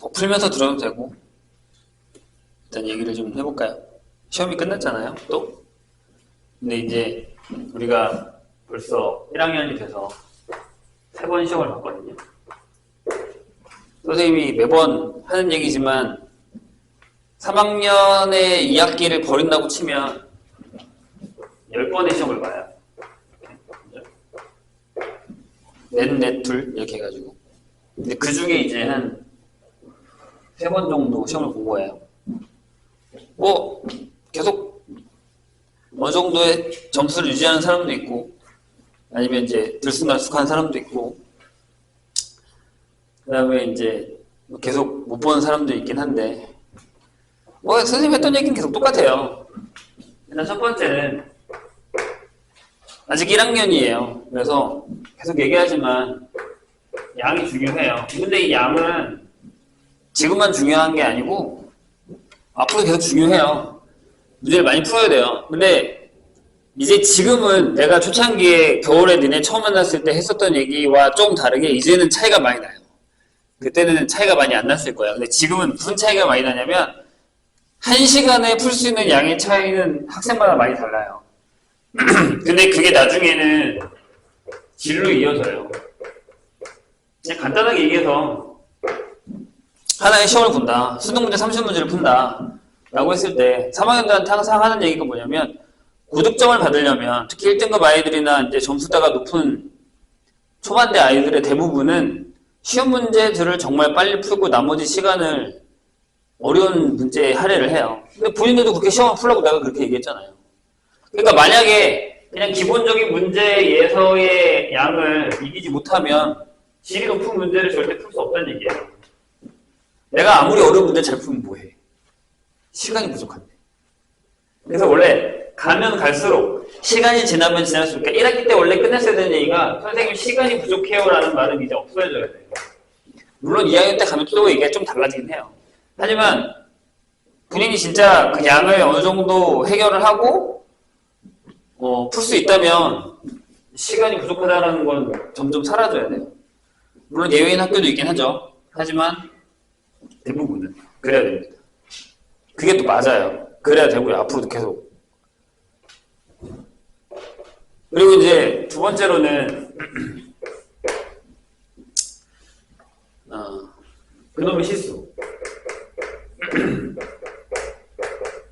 뭐 풀면서 들어도 되고 일단 얘기를 좀 해볼까요? 시험이 끝났잖아요, 또. 근데 이제 우리가 벌써 1학년이 돼서 세 번 시험을 봤거든요. 선생님이 매번 하는 얘기지만 3학년의 2학기를 버린다고 치면 10번의 시험을 봐요. 넷, 넷, 둘 이렇게 해가지고 근데 그 중에 이제 한 세 번 정도 시험을 본 거예요. 뭐 계속 어느 정도의 점수를 유지하는 사람도 있고 아니면 이제 들쑥날쑥한 사람도 있고 그 다음에 이제 뭐 계속 못 보는 사람도 있긴 한데 뭐 선생님 했던 얘기는 계속 똑같아요. 일단 첫 번째는 아직 1학년이에요. 그래서 계속 얘기하지만 양이 중요해요. 근데 이 양은 지금만 중요한 게 아니고 앞으로 계속 중요해요. 문제를 많이 풀어야 돼요. 근데 이제 지금은 내가 초창기에 겨울에 니네 처음 만났을 때 했었던 얘기와 조금 다르게 이제는 차이가 많이 나요. 그때는 차이가 많이 안 났을 거야. 근데 지금은 무슨 차이가 많이 나냐면 한 시간에 풀 수 있는 양의 차이는 학생마다 많이 달라요. 근데 그게 나중에는 질로 이어져요. 그냥 간단하게 얘기해서 하나의 시험을 본다. 수능 문제 30문제를 푼다. 라고 했을 때 3학년들한테 항상 하는 얘기가 뭐냐면 고득점을 받으려면 특히 1등급 아이들이나 이제 점수대가 높은 초반대 아이들의 대부분은 시험 문제들을 정말 빨리 풀고 나머지 시간을 어려운 문제에 할애를 해요. 근데 본인들도 그렇게 시험을 풀라고 내가 그렇게 얘기했잖아요. 그러니까 만약에 그냥 기본적인 문제 예서의 양을 이기지 못하면 질이 높은 문제를 절대 풀 수 없다는 얘기예요. 내가 아무리 어려운 문제 잘 풀면 뭐해? 시간이 부족한데. 그래서 원래 가면 갈수록 시간이 지나면 지날수록 그러니까 1학기 때 원래 끝냈어야 되는 얘기가 선생님 시간이 부족해요라는 말은 이제 없어져야 돼요. 물론 2학년 때 가면 또 얘기가 좀 달라지긴 해요. 하지만 본인이 진짜 그 양을 어느 정도 해결을 하고 어, 풀 수 있다면 시간이 부족하다는 건 점점 사라져야 돼요. 물론 예외인 학교도 있긴 하죠. 하지만 대부분은 그래야 됩니다. 그게 또 맞아요. 그래야 되고요. 앞으로도 계속. 그리고 이제 두 번째로는 어, 그놈의 실수.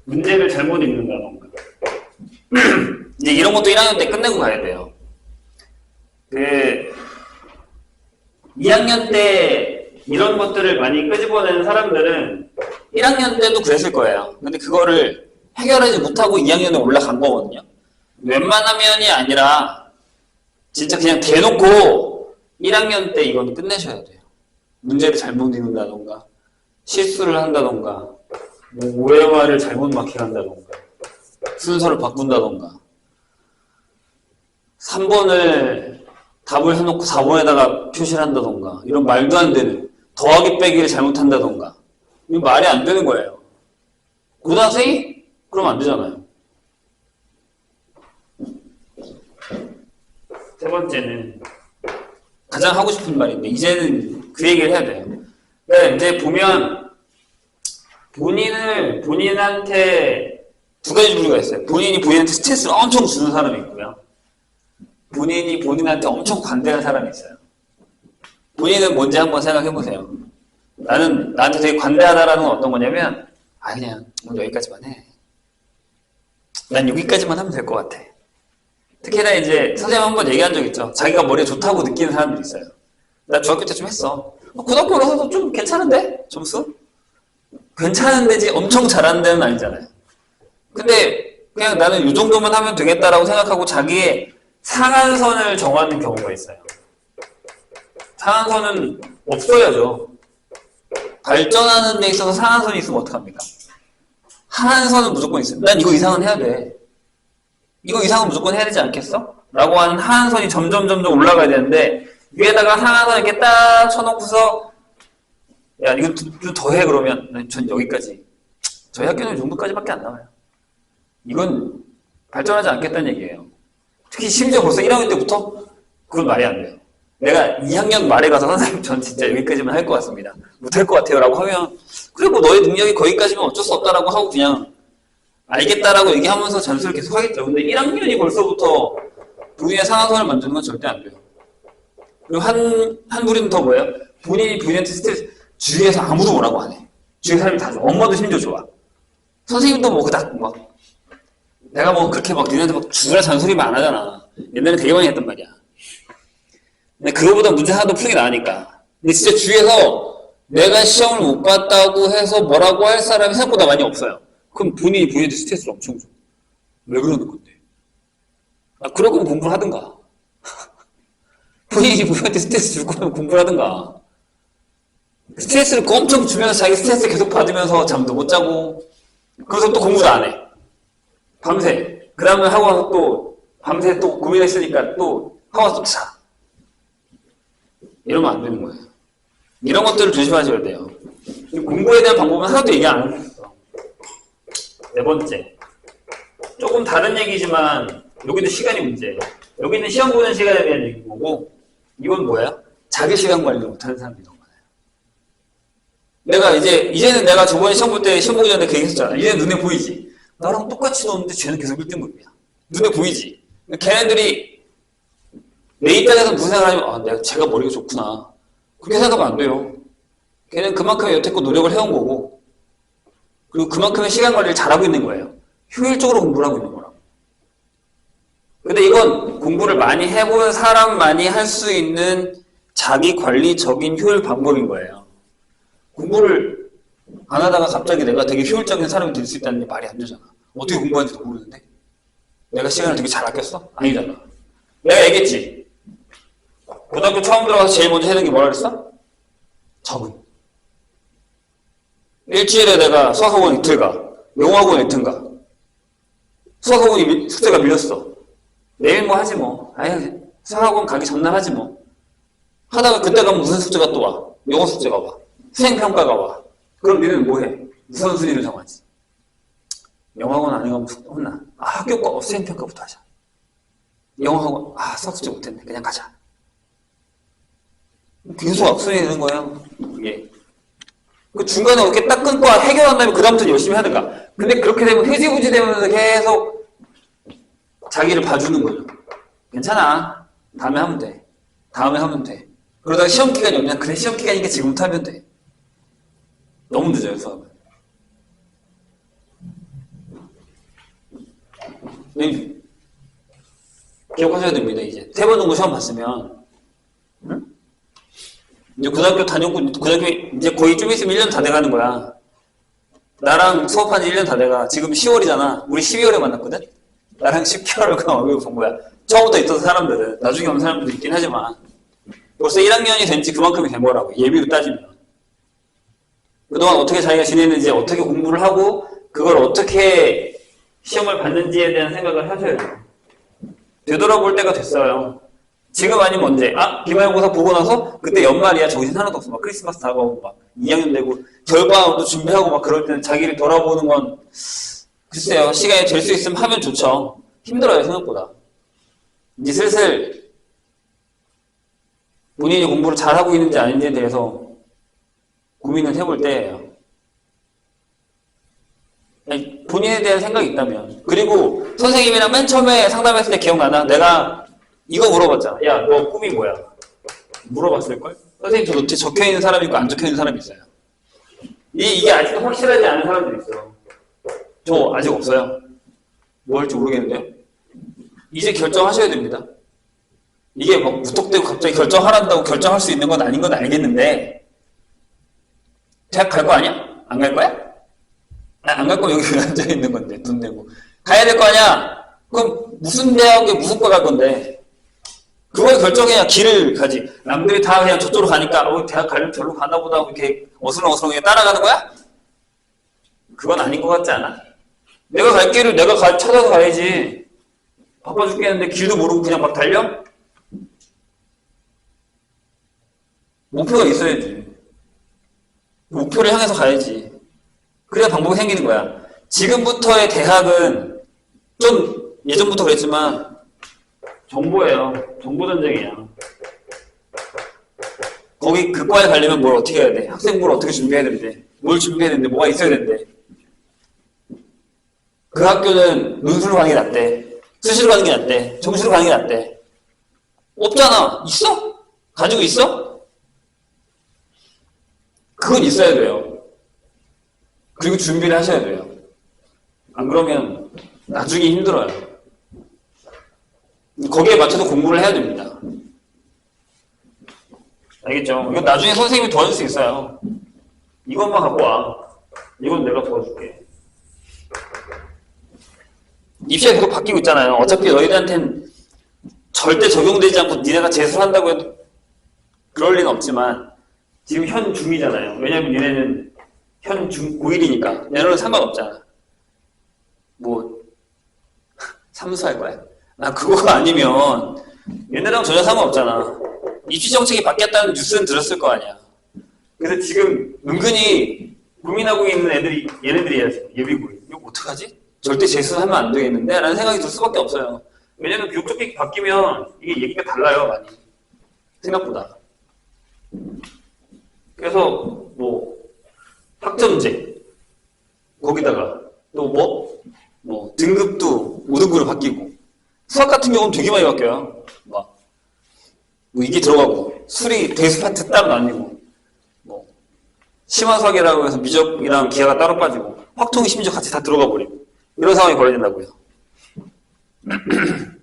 문제를 잘못 읽는다던가. 이제 이런 것도 1학년 때 끝내고 가야 돼요. 그 2학년 때 이런 것들을 많이 끄집어내는 사람들은 1학년 때도 그랬을 거예요. 근데 그거를 해결하지 못하고 2학년에 올라간 거거든요. 웬만하면이 아니라 진짜 그냥 대놓고 1학년 때 이건 끝내셔야 돼요. 문제를 잘못 읽는다던가 실수를 한다던가 뭐 오해화를 잘못 마킹한다던가 순서를 바꾼다던가 3번을 답을 해놓고 4번에다가 표시를 한다던가 이런 말도 안 되는 더하기 빼기를 잘못한다던가 이거 말이 안 되는 거예요. 고등학생이? 그럼 안 되잖아요. 세 번째는 가장 하고 싶은 말인데 이제는 그 얘기를 해야 돼요. 그러니까 이제 보면 본인을 본인한테 두 가지 부류가 있어요. 본인이 본인한테 스트레스를 엄청 주는 사람이 있고요. 본인이 본인한테 엄청 관대한 사람이 있어요. 본인은 뭔지 한번 생각해 보세요. 나는 나한테 되게 관대하다라는 건 어떤 거냐면 아 그냥 여기까지만 해. 난 여기까지만 하면 될 것 같아. 특히나 이제 선생님 한 번 얘기한 적 있죠. 자기가 머리 좋다고 느끼는 사람들이 있어요. 나 중학교 때 좀 했어. 어, 고등학교 올라서도 좀 괜찮은데 점수? 괜찮은데지 엄청 잘하는 데는 아니잖아요. 근데 그냥 나는 이 정도만 하면 되겠다라고 생각하고 자기의 상한선을 정하는 경우가 있어요. 상한선은 없어야죠. 발전하는 데 있어서 상한선이 있으면 어떡합니까? 하한선은 무조건 있어요. 난 이거 이상은 해야 돼. 이거 이상은 무조건 해야 되지 않겠어? 라고 하는 하한선이 점점 점점 올라가야 되는데 위에다가 상한선 이렇게 딱 쳐놓고서 야 이거 좀더해 그러면 난전 여기까지 저희 학교는 이 정도까지밖에 안 나와요. 이건 발전하지 않겠다는 얘기예요. 특히 심지어 벌써 1학년 때부터 그건 말이 안 돼요. 내가 2학년 말에 가서 선생님 전 진짜 여기까지만 할 것 같습니다. 못할 것 같아요 라고 하면 그래 뭐 너의 능력이 거기까지면 어쩔 수 없다라고 하고 그냥 알겠다라고 얘기하면서 잔소리를 계속 하겠죠. 근데 1학년이 벌써부터 본인의 상한선을 만드는 건 절대 안 돼요. 그리고 한, 한 부리는 더 뭐예요? 본인이 본인한테 스트레스, 주위에서 아무도 뭐라고 안 해. 주위 사람이 다 좋아. 엄마도 심지어 좋아. 선생님도 뭐 그닥 막, 내가 뭐 그렇게 막 니네한테 막 주라 잔소리만 안 하잖아. 옛날에 되게 많이 했단 말이야. 근데 그거보다 문제 하나도 풀는 게 나으니까. 근데 진짜 주위에서 내가 시험을 못 봤다고 해서 뭐라고 할 사람이 생각보다 많이 없어요. 그럼 본인이 본인한테 스트레스를 엄청 줘. 왜 그러는 건데? 아, 그러고 공부를 하든가. 본인이 본인한테 스트레스 줄 거면 공부를 하든가. 스트레스를 엄청 주면서 자기 스트레스 계속 받으면서 잠도 못 자고, 그래서 또 공부도 안 해. 밤새. 그 다음에 하고 와서 또, 밤새 또 고민했으니까 또, 하고 와서 또 자. 이러면 안 되는 거예요. 이런 것들을 조심하셔야 돼요. 공부에 대한 방법은 하나도 얘기 안 있어. 네 번째. 조금 다른 얘기지만, 여기도 시간이 문제예요. 여기는 시험 보는 시간에 대한 얘기고, 이건 뭐야? 자기 시간 관리 못하는 사람들이 너무 많아요. 내가 이제, 이제는 내가 저번에 시험 볼 때, 시험 보기 전에 그 얘기 했었잖아. 이제는 눈에 보이지. 나랑 똑같이 노는데 쟤는 계속 1등급이야. 눈에 보이지. 걔네들이 내 입장에서 무슨 생각을 하냐면, 아, 내가 제가 머리가 좋구나. 그렇게 생각하면 안 돼요. 걔는 그만큼 여태껏 노력을 해온 거고, 그리고 그만큼의 시간 관리를 잘하고 있는 거예요. 효율적으로 공부를 하고 있는 거라고. 근데 이건 공부를 많이 해본 사람만이 할 수 있는 자기 관리적인 효율 방법인 거예요. 공부를 안 하다가 갑자기 내가 되게 효율적인 사람이 될 수 있다는 게 말이 안 되잖아. 어떻게 공부하는지도 모르는데? 내가 시간을 되게 잘 아꼈어? 아니잖아. 내가 얘기했지. 고등학교 처음 들어가서 제일 먼저 해야 되는 게 뭐라 그랬어? 적응. 일주일에 내가 수학학원 이틀 가. 영어학원 이틀 가. 수학학원이 밀- 숙제가 밀렸어. 내일 뭐 하지 뭐. 아예 수학학원 가기 전날 하지 뭐. 하다가 그때 가면 무슨 숙제가 또 와. 영어 숙제가 와. 수행평가가 와. 그럼 니는 뭐 해? 우선순위를 정하지. 영어학원 숙- 혼나. 아, 학교 거 수행평가부터 하자. 영어학원, 아, 숙제 못했네. 그냥 가자. 계속 악순이 되는 거예요. 이게. 그 중간에 이렇게 딱 끊고 해결한 다음에 그다음부터 열심히 하든가. 근데 그렇게 되면 흐지부지 되면서 계속 자기를 봐주는 거죠. 괜찮아. 다음에 하면 돼. 다음에 하면 돼. 그러다가 시험 기간이 오면 그래 시험 기간이니까 지금부터 하면 돼. 너무 늦어요 수업은. 네. 기억하셔야 됩니다 이제 세번 정도 시험 봤으면 응? 이제 고등학교 다녔고 고등학교 이제 거의 좀 있으면 1년 다 돼가는 거야. 나랑 수업한 지 1년 다 돼가. 지금 10월이잖아. 우리 12월에 만났거든? 나랑 10개월을 그냥 얼굴 본 거야. 처음부터 있던 사람들은. 나중에 온 사람들도 있긴 하지만. 벌써 1학년이 된 지 그만큼이 된 거라고. 예비로 따지면. 그동안 어떻게 자기가 지냈는지, 어떻게 공부를 하고, 그걸 어떻게 시험을 봤는지에 대한 생각을 하셔야 돼요. 되돌아볼 때가 됐어요. 지금 아니면 언제? 아, 기말고사 보고 나서 그때 연말이야 정신 하나도 없어. 막 크리스마스 다가오고 막 2학년 되고 결과도 준비하고 막 그럴 때는 자기를 돌아보는 건 글쎄요 시간이 될 수 있으면 하면 좋죠. 힘들어요 생각보다. 이제 슬슬 본인이 공부를 잘하고 있는지 아닌지에 대해서 고민을 해볼 때예요. 아니, 본인에 대한 생각이 있다면 그리고 선생님이랑 맨 처음에 상담했을 때 기억나나? 내가 이거 물어봤잖아. 야, 너 꿈이 뭐야? 물어봤을걸? 선생님, 저 노트에 적혀 있는 사람이 있고 안 적혀 있는 사람이 있어요. 이, 이게 아직도 확실하지 않은 사람들이 있어. 저 아직 없어요. 뭐 할지 모르겠는데요? 이제 결정하셔야 됩니다. 이게 막 무턱대고 갑자기 결정하란다고 결정할 수 있는 건 아닌 건 알겠는데, 대학 갈 거 아니야? 안 갈 거야? 안갈 거면 여기 왜 앉아 있는 건데, 돈 내고. 가야 될 거 아니야? 그럼 무슨 대학에 무슨 과 갈 건데? 그걸 결정해야 길을 가지. 남들이 다 그냥 저쪽으로 가니까, 어, 대학 가려면 저로 가나 보다 하고 이렇게 어슬렁어슬렁 따라가는 거야? 그건 아닌 것 같지 않아? 내가 갈 길을 내가 가- 찾아서 가야지. 바빠 죽겠는데 길도 모르고 그냥 막 달려? 목표가 있어야지. 목표를 향해서 가야지. 그래야 방법이 생기는 거야. 지금부터의 대학은 좀 예전부터 그랬지만 정보예요. 정보 전쟁이야. 거기 그 과에 가려면 뭘 어떻게 해야 돼? 학생부를 어떻게 준비해야 되는데? 뭘 준비해야 되는데? 뭐가 있어야 되는데? 그 학교는 논술로 가는 게 낫대. 수시로 가는 게 낫대. 정시로 가는 게 낫대. 없잖아. 있어? 가지고 있어? 그건 있어야 돼요. 그리고 준비를 하셔야 돼요. 안 그러면 나중에 힘들어요. 거기에 맞춰서 공부를 해야 됩니다. 알겠죠? 이건 나중에 선생님이 도와줄 수 있어요. 이것만 갖고 와. 이건 내가 도와줄게. 입시가 계속 바뀌고 있잖아요. 어차피 너희들한테는 절대 적용되지 않고 니네가 재수한다고 해도 그럴 리는 없지만 지금 현 중이잖아요. 왜냐면 니네는 현 중, 고1이니까. 얘네는 상관없잖아. 뭐, 삼수할 거야? 나 그거가 아니면 얘네랑 전혀 상관없잖아. 입시 정책이 바뀌었다는 뉴스는 들었을 거 아니야. 그래서 지금 은근히 고민하고 있는 애들이 얘네들이야 지금 예비고일. 이거 어떡하지? 절대 재수하면 안 되겠는데? 라는 생각이 들 수밖에 없어요. 왜냐면 교육 정책이 바뀌면 이게 얘기가 달라요 많이. 생각보다. 그래서 뭐 학점제 거기다가 또 뭐? 뭐 등급도 5등급으로 바뀌고 수학 같은 경우는 되게 많이 바뀌어요. 막, 뭐 이게 들어가고 수리 대수 파트 따로 나뉘고 뭐 심화 수학이라고 해서 미적이랑 기하가 따로 빠지고 확통이 심지어 같이 다 들어가 버리고 이런 상황이 벌어진다고요.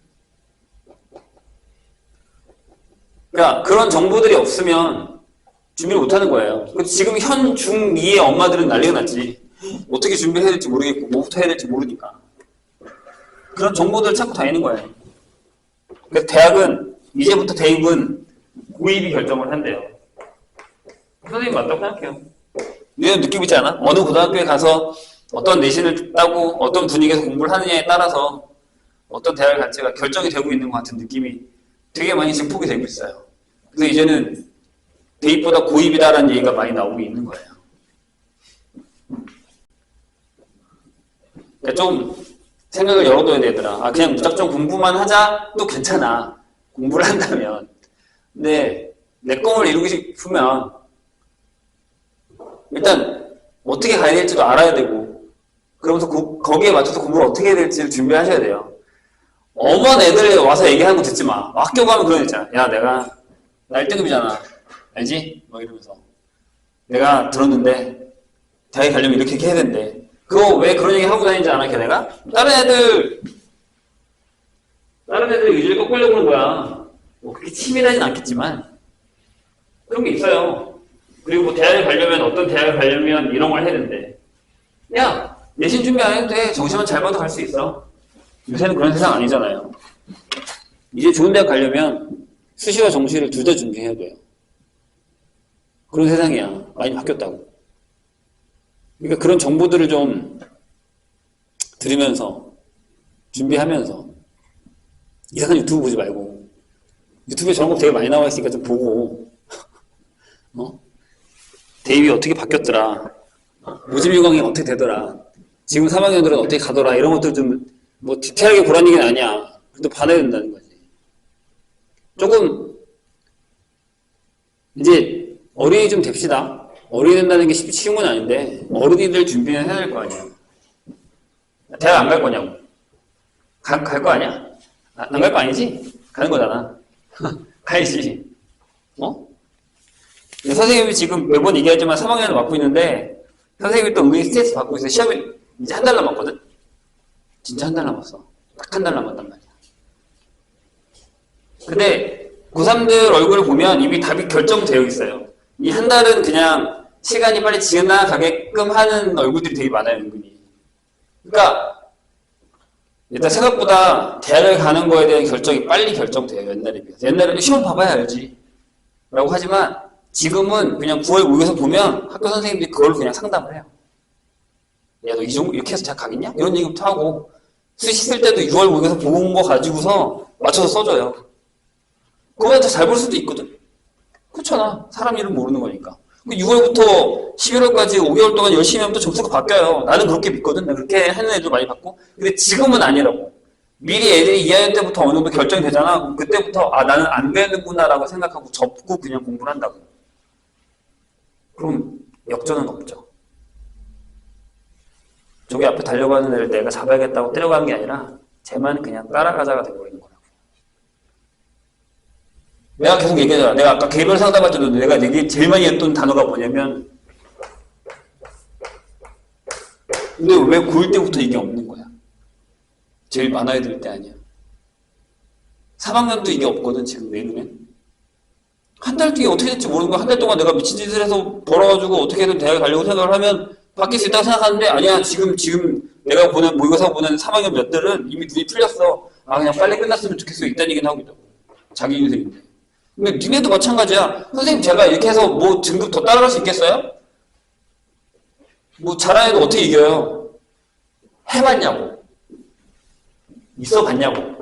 그러니까 그런 정보들이 없으면 준비를 못하는 거예요. 지금 현 중2의 엄마들은 난리가 났지. 어떻게 준비해야 될지 모르겠고 뭐부터 해야 될지 모르니까. 그런 정보들을 찾고 다니는 거예요. 그래서 대학은 이제부터 대입은 고입이 결정을 한대요. 선생님 맞다고 생각해요. 너희는 느끼고 있지 않아? 어느 고등학교에 가서 어떤 내신을 따고 어떤 분위기에서 공부를 하느냐에 따라서 어떤 대학을 갈지가 결정이 되고 있는 것 같은 느낌이 되게 많이 증폭이 되고 있어요. 그래서 이제는 대입보다 고입이다라는 얘기가 많이 나오고 있는 거예요. 그러니까 좀 생각을 열어둬야 되더라. 아, 그냥 무작정 공부만 하자도 괜찮아. 공부를 한다면. 근데 내 꿈을 이루고 싶으면 일단 어떻게 가야 될지도 알아야 되고 그러면서 그- 거기에 맞춰서 공부를 어떻게 해야 될지를 준비하셔야 돼요. 어머니 애들 와서 얘기하는 거 듣지 마. 학교 가면 그런 거 있잖아. 야, 내가 나 1등급이잖아. 알지? 막 이러면서. 내가 들었는데 대학에 가려면 이렇게 해야 된대. 그거 왜 그런 얘기 하고 다니지 않아, 걔네가? 다른 애들, 다른 애들 의지를 꺾으려고 하는 거야. 뭐 그렇게 치밀하진 않겠지만 그런 게 있어요. 그리고 뭐 대학에 가려면 어떤 대학에 가려면 이런 걸 해야 된대. 야, 내신 준비 안 해도 돼. 정시만 잘 봐도 갈 수 있어. 요새는 그런 세상 아니잖아요. 이제 좋은 대학 가려면 수시와 정시를 둘 다 준비해야 돼요. 그런 세상이야. 많이 바뀌었다고. 그러니까 그런 정보들을 좀 들으면서 준비하면서 이상한 유튜브 보지 말고 유튜브에 저런 거 되게 많이 나와 있으니까 좀 보고 어? 대입이 어떻게 바뀌었더라 모집 유광이 어떻게 되더라 지금 3학년들은 어떻게 가더라 이런 것들 좀 뭐 디테일하게 보라는 얘기는 아니야 그래도 받아야 된다는 거지 조금 이제 어린이 좀 됩시다. 어른이 된다는 게 쉽- 쉬운 건 아닌데 어른이들 준비는 해야 될 거 아니야 대학 안 갈 거냐고. 갈 거 아니야? 안갈 거 아니지? 가는 거잖아. 가야지. 어? 선생님이 지금 매번 얘기하지만 3학년을 맡고 있는데 선생님이 또 은근히 스트레스 받고 있어요. 시험이 이제 한 달 남았거든? 진짜 한 달 남았어. 딱 한 달 남았단 말이야. 근데 고3들 얼굴을 보면 이미 답이 결정되어 있어요 이 한 달은 그냥 시간이 빨리 지나가게끔 하는 얼굴들이 되게 많아요, 은근히. 그러니까 일단 생각보다 대학을 가는 거에 대한 결정이 빨리 결정돼요, 옛날에 비해서. 옛날에는 시험 봐봐야 알지. 라고 하지만 지금은 그냥 9월 모의고사 보면 학교 선생님들이 그걸로 그냥 상담을 해요. 야, 너 이 정도 이렇게 해서 대학 가겠냐? 이런 얘기부터 하고 수시 쓸 때도 6월 모의고사 보고 온 거 가지고서 맞춰서 써줘요. 그거보다 더잘 볼 수도 있거든. 그렇잖아. 사람 이름 모르는 거니까. 6월부터 11월까지 5개월 동안 열심히 하면 또 점수가 바뀌어요. 나는 그렇게 믿거든. 나 그렇게 하는 애들 많이 봤고. 근데 지금은 아니라고. 미리 애들이 2학년 때부터 어느 정도 결정이 되잖아. 그때부터 아 나는 안 되는구나라고 생각하고 접고 그냥 공부를 한다고. 그럼 역전은 없죠. 저기 앞에 달려가는 애를 내가 잡아야겠다고 때려가는 게 아니라 쟤만 그냥 따라가자가 돼버리는 거라고. 내가 계속 얘기하잖아. 내가 아까 개별 상담할 때도 내가 얘기 제일 많이 했던 단어가 뭐냐면 근데 왜 고1 때부터 이게 없는 거야? 제일 많아야 될 때 아니야. 3학년도 이게 없거든, 지금 내 눈엔. 한 달 뒤에 어떻게 될지 모르는 거야. 한 달 동안 내가 미친 짓을 해서 벌어가지고 어떻게든 대학에 가려고 생각을 하면 바뀔 수 있다고 생각하는데 아니야, 지금, 지금 내가 보는, 모의고사 보는 3학년 몇들은 이미 눈이 풀렸어. 아, 그냥 빨리 끝났으면 좋겠어. 이딴 얘기는 하고 있다고. 자기 인생인데. 근데 니네도 마찬가지야. 선생님, 제가 이렇게 해서 뭐 등급 더 따라갈 수 있겠어요? 뭐 잘한 애도 어떻게 이겨요? 해봤냐고. 있어봤냐고.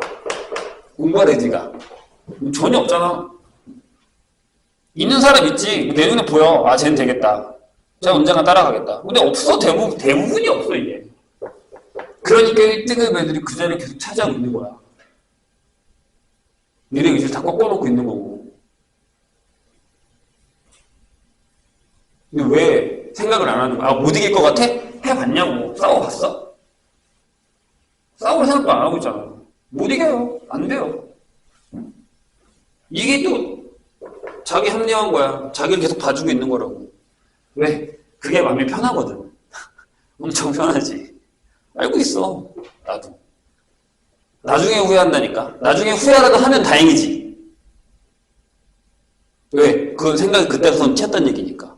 공부할 의지가. 전혀 없잖아. 있는 사람 있지. 내 눈에 보여. 아, 쟤는 되겠다. 제가 언젠가 따라가겠다. 근데 없어. 대부분, 대부분이 없어, 이게. 그러니까 1등급 애들이 그 자리를 계속 있는 거야. 미래 의지를 다 꺾어놓고 있는 거고. 근데 왜 생각을 안 하는 거야? 아, 못 이길 것 같아? 해봤냐고. 싸워봤어? 싸울 생각도 안 하고 있잖아. 못 이겨요. 안 돼요. 이게 또 자기 합리화한 거야. 자기를 계속 봐주고 있는 거라고. 왜? 그게 마음이 편하거든. 엄청 편하지. 알고 있어. 나도. 나중에 후회한다니까. 나중에 후회라도 하면 다행이지. 왜? 그 생각이 그때부터는 튀었단 얘기니까.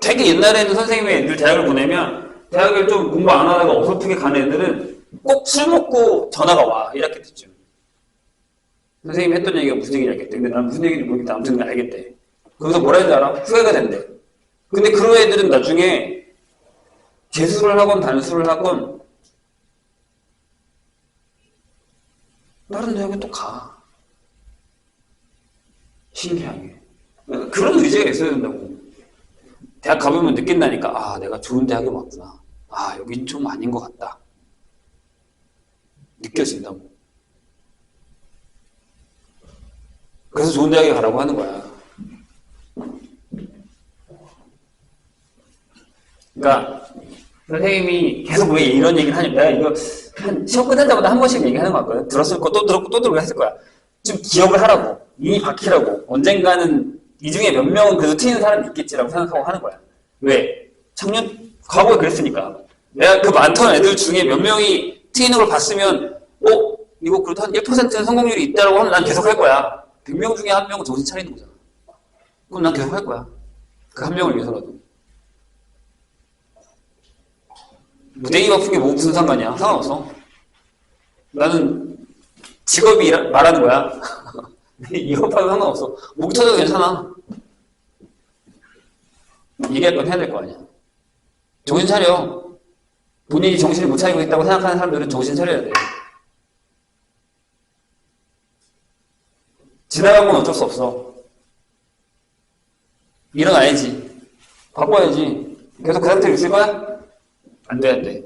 되게 옛날에는 선생님이 늘 대학을 보내면 대학을 좀 공부 안 하다가 어설프게 가는 애들은 꼭 술 먹고 전화가 와. 이렇게 됐죠. 선생님이 했던 얘기가 무슨 얘기인지 알겠대. 근데 난 무슨 얘기인지 모르겠다. 아무튼 알겠대. 거기서 뭐라 했는지 알아? 후회가 된대. 근데 그런 애들은 나중에 재수를 하건 단수를 하건 다른 대학에 또 가. 신기하게. 그런 의지가 있어야 된다고. 대학 가보면 느낀다니까. 아, 내가 좋은 대학에 왔구나. 아, 여긴 좀 아닌 것 같다. 느껴진다고. 그래서 좋은 대학에 가라고 하는 거야. 그러니까 선생님이 계속 왜 이런 얘기를 하냐면 내가 이거 한 시험 끝날 때마다 한 번씩 얘기하는 거 같거든. 들었을 거 또 들었고 또 들었고 했을 거야. 좀 기억을 하라고. 이미 박히라고. 언젠가는 이 중에 몇 명은 그래도 튀는 사람이 있겠지라고 생각하고 하는 거야. 왜? 작년 과거에 그랬으니까. 내가 그 많던 애들 중에 몇 명이 걸 봤으면 어? 이거 그래도 한 1%는 성공률이 있다고 하면 난 계속 할 거야. 100명 중에 한 명은 정신 차리는 거잖아. 그럼 난 계속 할 거야. 그 한 명을 위해서라도. 무대기 아픈 게뭐 무슨 상관이야? 상관없어. 나는 직업이 말하는 거야. 이업하면 상관없어. 목 터져도 괜찮아. 얘기할 건 해야 될 거 아니야. 정신 차려. 본인이 정신을 못 차리고 있다고 생각하는 사람들은 정신 차려야 돼. 지나간 건 어쩔 수 없어. 일어나야지. 바꿔야지. 계속 그 상태로 있을 거야? 안 돼, 안 돼.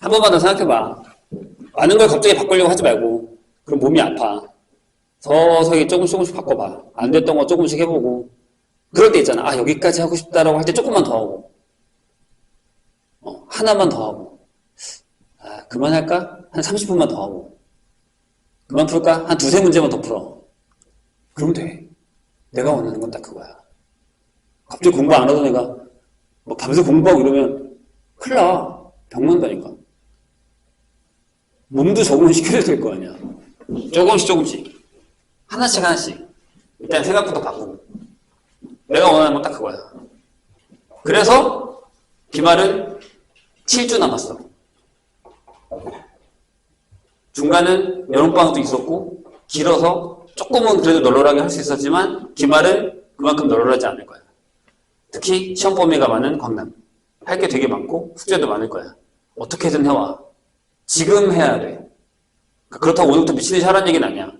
한 번만 더 생각해봐. 많은 걸 갑자기 바꾸려고 하지 말고, 그럼 몸이 아파. 서서히 조금씩 조금씩 바꿔봐. 안 됐던 거 조금씩 해보고. 그럴 때 있잖아. 아, 여기까지 하고 싶다라고 할 때 조금만 더 하고. 어, 하나만 더 하고. 아, 그만할까? 한 30분만 더 하고. 그만 풀까? 한 두세 문제만 더 풀어. 그러면 돼. 내가 원하는 건 딱 그거야. 갑자기 공부 안 하던 애가 뭐 밤새 공부하고 이러면 큰일 나. 병난다니까. 몸도 적응을 시켜야 될 거 아니야. 조금씩 조금씩. 하나씩 하나씩. 일단 생각부터 바꾸고. 내가 원하는 건 딱 그거야. 그래서 기말은 7주 남았어. 중간은 여름방학도 있었고 길어서 조금은 그래도 널널하게 할 수 있었지만 기말은 그만큼 널널하지 않을 거야. 특히 시험 범위가 많은 광남. 할 게 되게 많고 숙제도 많을 거야. 어떻게든 해와. 지금 해야 돼. 그렇다고 오늘부터 미친 듯이 하라는 얘기는 아니야.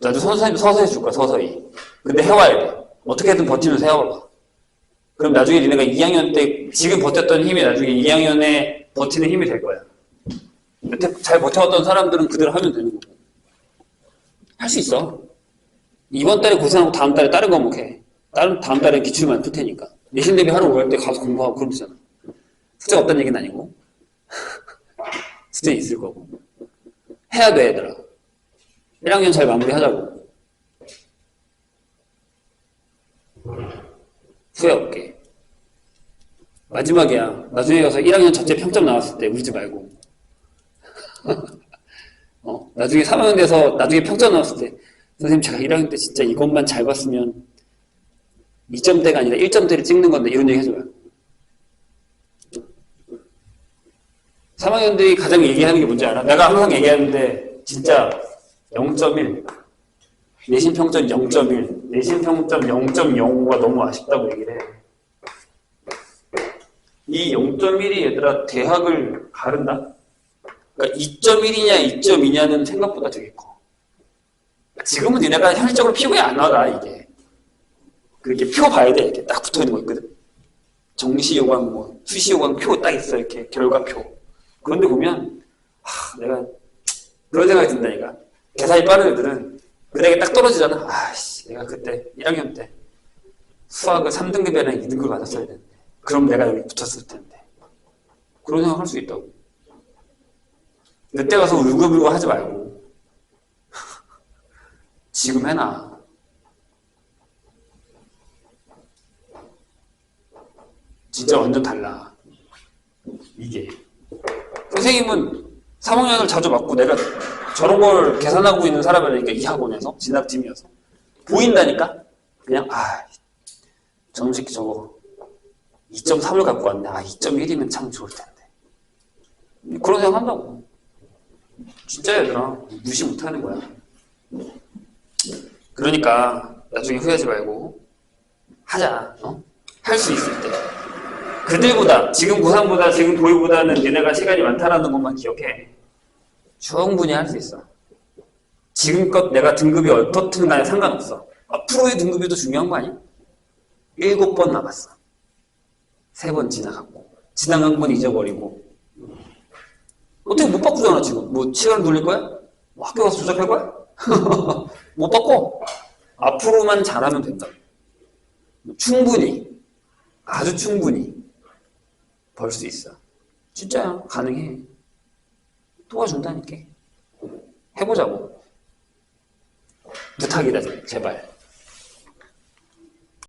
나도 서서히, 서서히 줄 거야, 서서히. 근데 해와야 돼. 어떻게든 버티면서 해와봐. 그럼 나중에 니네가 2학년 때 지금 버텼던 힘이 나중에 2학년에 버티는 힘이 될 거야. 여태 잘 버텨왔던 사람들은 그대로 하면 되는 거고. 할 수 있어. 이번 달에 고생하고 다음 달에 다른 과목 해. 다른 다음 달엔 기출만 풀 테니까 내신 대비 하러 올때 가서 공부하고 그러면 되잖아. 숙제가 없다는 얘기는 아니고 숙제는 있을 거고 해야 돼 얘들아. 1학년 잘 마무리하자고. 후회 없게. 마지막이야. 나중에 가서 1학년 전체 평점 나왔을 때 울지 말고. 어, 나중에 3학년 돼서 나중에 평점 나왔을 때 선생님 제가 1학년 때 진짜 이것만 잘 봤으면 2점대가 아니라 1점대를 찍는 건데 이런 얘기 해줘요. 3학년들이 가장 얘기하는 게 뭔지 알아? 내가 항상 얘기하는데 진짜 0.1 내신 평점 0.1 내신 평점 0.05가 너무 아쉽다고 얘기를 해. 이 0.1이 얘들아 대학을 가른다? 그러니까 2.1이냐 2.2냐는 생각보다 커. 지금은 니네가 현실적으로 피부에 안 와가 이게. 그렇게 표 봐야 돼 이렇게 딱 붙어 있는 거 있거든. 정시 요강 뭐 수시 요강 표 딱 있어 이렇게 결과 표. 그런데 보면 하, 내가 그런 생각이 든다니까. 계산이 빠른 애들은 그대에 딱 떨어지잖아. 아씨 내가 그때 1학년 때 수학을 3등급이랑 2등급 받았어야 되는데 그럼 내가 여기 붙었을 텐데 그런 생각 할 수 있다고. 그때 가서 울고불고 하지 말고 지금 해놔. 진짜 완전 달라. 이게. 선생님은 3학년을 자주 맞고 내가 저런 걸 계산하고 있는 사람이라니까 이 학원에서 진학팀이어서 보인다니까? 그냥 아 새끼 저거 2.3을 갖고 왔네. 아 2.1이면 참 좋을 텐데. 그런 생각 한다고. 진짜 얘들아. 무시 못하는 거야. 그러니까 나중에 후회하지 말고 하자 어? 할 수 있을 때. 그들보다 지금 고3보다 지금 도의보다는 얘네가 시간이 많다라는 것만 기억해 충분히 할 수 있어. 지금껏 내가 등급이 어떻든 간에 상관없어. 앞으로의 등급이 더 중요한 거 아니야? 일곱 번 남았어. 세 번 지나갔고 지나간 건 잊어버리고. 어떻게 못 바꾸잖아 지금. 뭐 시간 돌릴 거야? 뭐 학교 가서 조작할 거야? 못 바꿔. 앞으로만 잘하면 된다 충분히 아주 충분히 벌 수 있어. 진짜야 가능해 도와준다니까. 해보자고. 부탁이다 제발